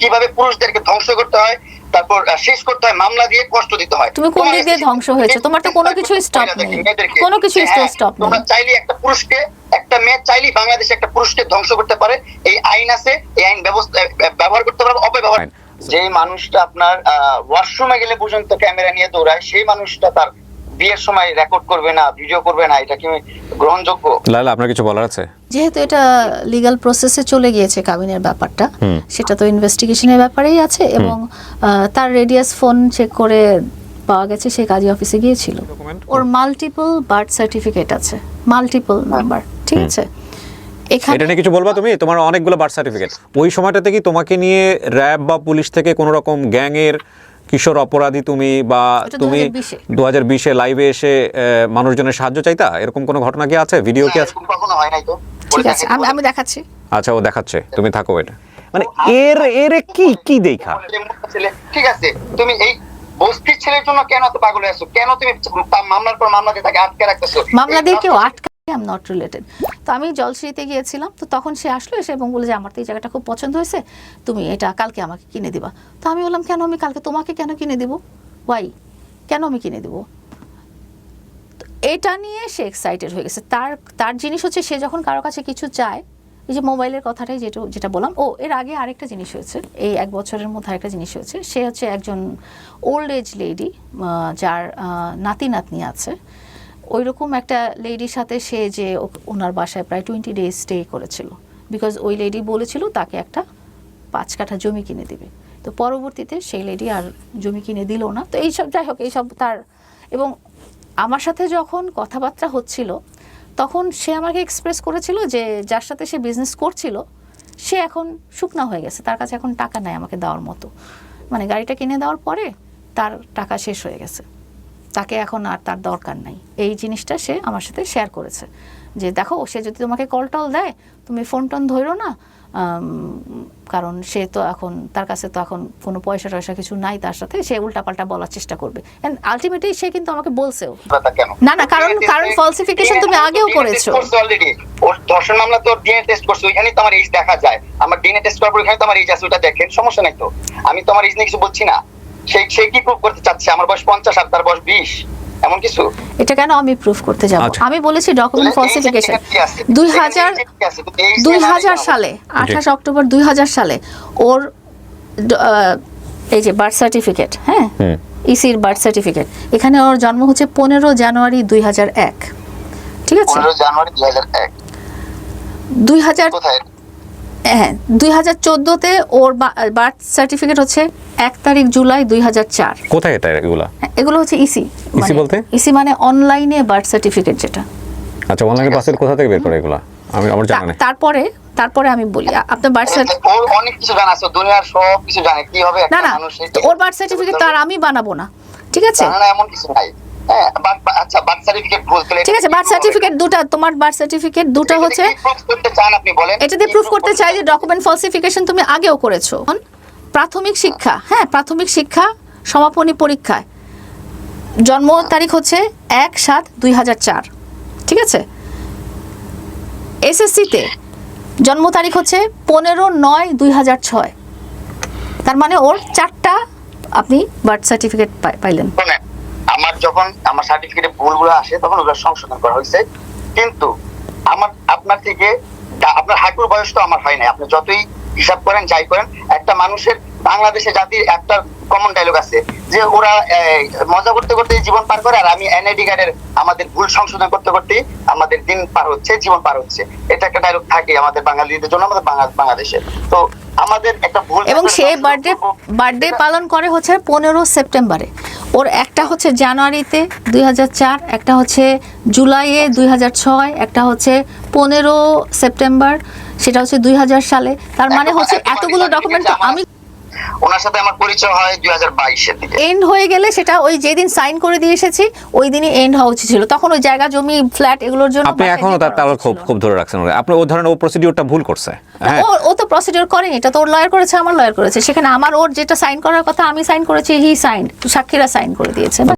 কীভাবে পুরুষদেরকে ধ্বংস করতে হয় তারপর শেষ করতে হয় মামলা দিয়ে কষ্ট দিতে হয় তুমি কোন দিক দিয়ে ধ্বংস হয়েছো? তোমার তো কোনো কিছুই stop নেই। কোনো কিছুই তো হ্যাঁ, নেই। তোমরা চাইলে একটা পুরুষকে একটা মেয়ে চাইলেই বাংলাদেশে একটা পুরুষকে ধ্বংস করতে পারে এই আইন আছে এই আইন ব্যবস্থা ব্যবহার করতে পারবে অপব্যবহার যে মানুষটা আপনার ওয়াশরুমে গেলে পর্যন্ত ক্যামেরা নিয়ে দৌড়ায় সেই মানুষটা তার বিয়ের সময় রেকর্ড করবে না ভিডিও করবে না এটা কি গ্রহণযোগ্য? লাইলা আপনার কিছু বলার আছে? যেহেতু এটা লিগ্যাল প্রসেসে চলে গিয়েছে কাবিনের ব্যাপারটা সেটা তো ইনভেস্টিগেশনের ব্যাপারেই আছে এবং তার রেডিয়াস ফোন চেক করে পাওয়া গেছে সে কাজী অফিসে গিয়েছিল। ওর মাল্টিপল বার্থ সার্টিফিকেট আছে মাল্টিপল নাম্বার ঠিক আছে? এটা এখানে নিয়ে কিছু বলবা তুমি? তোমার অনেকগুলো বার্থ সার্টিফিকেট ওই সময়টাতে কি তোমাকে নিয়ে র্যাব বা পুলিশ থেকে কোনো রকম গ্যাং এর কিশোর অপরাধী তুমি বা তুমি দু হাজার বিশে লাইভে এসে মানুষজনের সাহায্য চাইতা? এরকম কোনো ঘটনা কি আছে? ভিডিও কি আছে? হয় ঠিক আছে আমি আমি দেখাচ্ছি। আচ্ছা ও দেখাচ্ছে। তুমি থাকো এটা। মানে এর এর কি কি দেখা? ঠিক আছে তুমি এই বস্তির ছেলের জন্য কেন তো পাগল হয়ে আছো? কেন তুমি মামলার পর মামলা দিয়ে তাকে আটকে রাখতেছো? মামলা দিয়ে কেউ আটকা আম নট রিলেটেড তো আমি জলশ্রীতে গিয়েছিলাম, তো তখন সে আসলো, এসে এবং বলে যে, আমার তো এই জায়গাটা খুব পছন্দ হয়েছে, তুমি এটা কালকে আমাকে কিনে দিবা। তো আমি বললাম, কেন আমি কালকে তোমাকে কেন কিনে দিব? ওয়াই কেন আমি কিনে দিব? এটা নিয়ে সে এক্সাইটেড হয়ে গেছে। তার তার জিনিস হচ্ছে সে যখন কারও কাছে কিছু চায়, এই যে মোবাইলের কথাটাই যেটা যেটা বললাম, ও, এর আগে আরেকটা জিনিস হয়েছে, এই এক বছরের মধ্যে আরেকটা জিনিস হয়েছে, সে হচ্ছে একজন ওল্ড এজ লেডি যার নাতি নাতনি আছে। ওই রকম একটা লেডির সাথে সে যে ওনার বাসায় প্রায় টোয়েন্টি ডেজ স্টে করেছিল। বিকজ ওই লেডি বলেছিল তাকে একটা পাঁচ কাঠা জমি কিনে দিবে। তো পরবর্তীতে সেই লেডি আর জমি কিনে দিল না। তো এইসব যাই হোক, এইসব তার এবং আমার সাথে যখন কথাবার্তা হচ্ছিল, তখন সে আমাকে এক্সপ্রেস করেছিল যে যার সাথে সে বিজনেস করছিল, সে এখন শুকনা হয়ে গেছে। তার কাছে এখন টাকা নাই আমাকে দেওয়ার মতো। মানে গাড়িটা কিনে দেওয়ার পরে তার টাকা শেষ হয়ে গেছে। তাকে এখন আর তার দরকার নাই। এই জিনিসটা সে আমার সাথে শেয়ার করেছে। যে দেখো সে যদি তোমাকে কল টল দেয় তুমি ফোন টোন ধরো না কারণ সে তো এখন তার কাছে তো এখন কোনো পয়সা টয়সা কিছু নাই তার সাথে সে উল্টাপাল্টা বলার চেষ্টা করবে। আলটিমেটলি সে কিন্তু আমাকে বলছেও। না, না, কারণ- কারণ falsification তুমি আগেও করেছ। ওর ধর্ষণ মামলা তো ডিএনএ টেস্ট করছে ওইখানেই তো আমার এজ দেখা যায়। আমার ডিএনএ টেস্ট করার পর ওইখানে তো আমার এজ আছে ওটা দেখেন সমস্যা নাই তো। আমি তোমার এজ নিয়ে কিছু বলছি না। সে সে কি প্রুফ করতে চাচ্ছে? আমার বয়স পঞ্চাশ আর তার বয়স বিশ। এমন কিছু? এটা কেন আমি প্রুফ করতে যাব? আচ্ছা। আমি বলেছি ডকুমেন্ট ফলসিফিকেশন 2000 2000 সালে 28 অক্টোবর 2000 সালে ওর এই যে বার্থ সার্টিফিকেট হ্যাঁ? ইসির বার্থ সার্টিফিকেট এখানে ওর জন্ম হচ্ছে 15 জানুয়ারি 2001 ঠিক আছে? 15 জানুয়ারি 2001 2000 হ্যাঁ দুই হাজার চোদ্দোতে ওর বার্থ সার্টিফিকেট হচ্ছে এক তারিখ জুলাই দুই হাজার চার। কোথায় এটা এগুলা? এগুলো হচ্ছে ইসি EC বলতে? ইসি মানে অনলাইনে বার্থ সার্টিফিকেট যেটা। আচ্ছা অনলাইনে পাসের কোথা থেকে বের করে এগুলা? আমি আমার জানা নেই। তারপরে তারপরে আমি বলি আপনার বার্থ সার্টিফিকেট অনেক কিছু জানা আছে দুনিয়ার সব কিছু জানে কি হবে না একটা না ওর বার্থ সার্টিফিকেট তো আর আমি বানাবো না ঠিক আছে? না এমন কিছু নাই। হ্যাঁ আচ্ছা ঠিক আছে বার্থ সার্টিফিকেট দুটা তোমার বার্থ সার্টিফিকেট দুটো হচ্ছে এটা দিয়ে প্রুফ করতে চাই যে ডকুমেন্ট ফলসিফিকেশন তুমি আগেও করেছ। প্রাথমিক শিক্ষা হ্যাঁ প্রাথমিক শিক্ষা সমাপনী পরীক্ষায়। জন্ম তারিখ হচ্ছে এক সাত দুই হাজার চার। ঠিক আছে? এসএসসিতে জন্ম তারিখ হচ্ছে পনেরো নয় দুই হাজার ছয়। তার মানে ওর চারটা আপনি বার্থ সার্টিফিকেট পাইলেন। যখন আমার সার্টিফিকেটে ভুলগুলো আসে তখন ওগুলো সংশোধন করা হয়েছে। কিন্তু আমার আপনার থেকে আপনার হাঁটুর বয়স তো আমার হয় নাই। আপনি যতই হিসাব করেন যাই করেন একটা মানুষের বাংলাদেশে জাতির একটা কমন ডায়লগ আছে যে ওরা মজা করতে করতে জীবন পার করে আর আমি এনআইডি কার্ডের আমাদের ভুল সংশোধন করতে করতে আমাদের দিন পার হচ্ছে জীবন পার হচ্ছে। এটা একটা ডায়লগ থাকে আমাদের বাঙালিদের জন্য আমাদের বাংলা- বাংলাদেশে তো আমাদের একটা ভুল এবং সে বার্থডে বার্থডে পালন করে হচ্ছে পনেরো সেপ্টেম্বরে। ওর একটা হচ্ছে জানুয়ারিতে দুই হাজার চার, একটা হচ্ছে জুলাইয়ে দুই হাজার ছয়, একটা হচ্ছে পনেরো সেপ্টেম্বর, সেটা হচ্ছে দুই হাজার সালে। তার মানে হচ্ছে এতগুলো ডকুমেন্ট আমি ওনার সাথে আমার পরিচয় হয় দুই হাজার বাইশের দিকে। এন্ড হয়ে গেলে সেটা ওই যেদিন সাইন করে দিয়ে এসেছি ওই দিনই এন্ড হওয়া উচিত ছিল। তখন ওই জায়গা জমি ফ্ল্যাট এগুলোর জন্য আপনি এখনও তার খুব খুব ধরে রাখছেন ওরে। আপনি ও ধরেন ও প্রসিডিউরটা ভুল করছে। হ্যাঁ। ও ও তো প্রসিডিওর করেনি এটা তো ওর লয়ার করেছে আমার লয়ার করেছে। সেখানে আমার ওর যেটা সাইন করার কথা আমি সাইন করেছি হি সাইন সাক্ষীরা সাইন করে দিয়েছে।